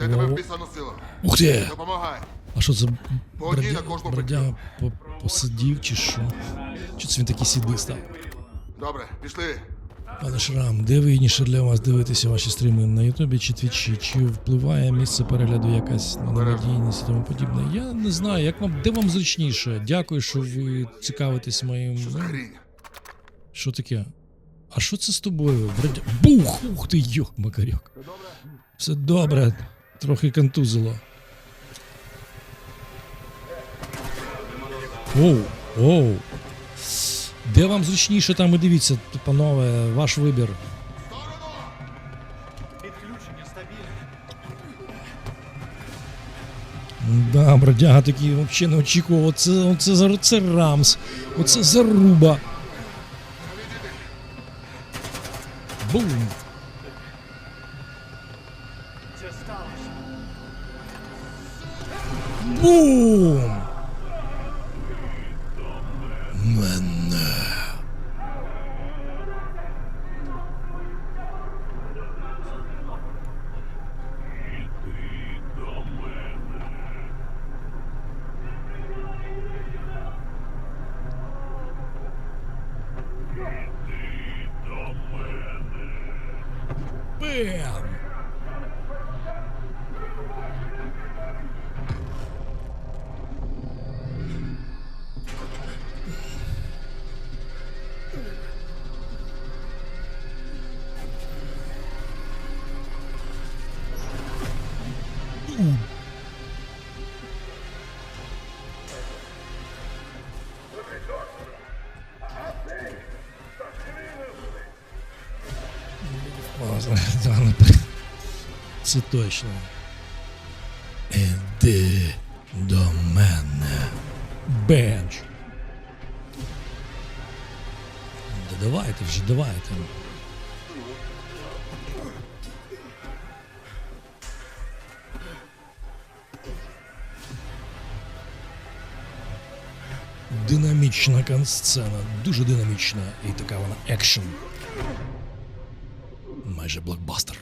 Де тебе Во- вписано сила? Ух ти! Допомагай. А що це бродя- бродяга по- посидів чи що? Чи це він такий сідий став? Добре, пішли. Пане Шрам, де вигідніше для вас дивитися ваші стріми на Ютубі чи Твічі? Чи впливає місце перегляду якась на надійність і тому подібне? Я не знаю, як вам де вам зручніше. Дякую, що ви цікавитесь моїм. Що за ну, хрінь? Що таке? А що це з тобою? Бродя... Бух! Ух ти, йох, макарьок. Все добре, трохи контузило. Оу, оу. Де вам зручніше там і дивіться, панове, ваш вибір. Да, бродяга такий взагалі не очікував. Оце, оце, за- це рамс. Оце заруба. Бум. Бум! Мене. Бам! Ну, Це точно. Іди до мене. Бенч. Да давайте вже, давайте. Динамічна кансцена, дуже динамічна і така вона екшн. Майже блокбастер.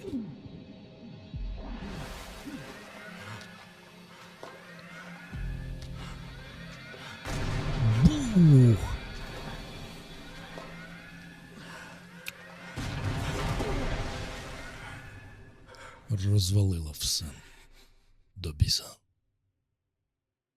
Бух. Розвалило все. До біса.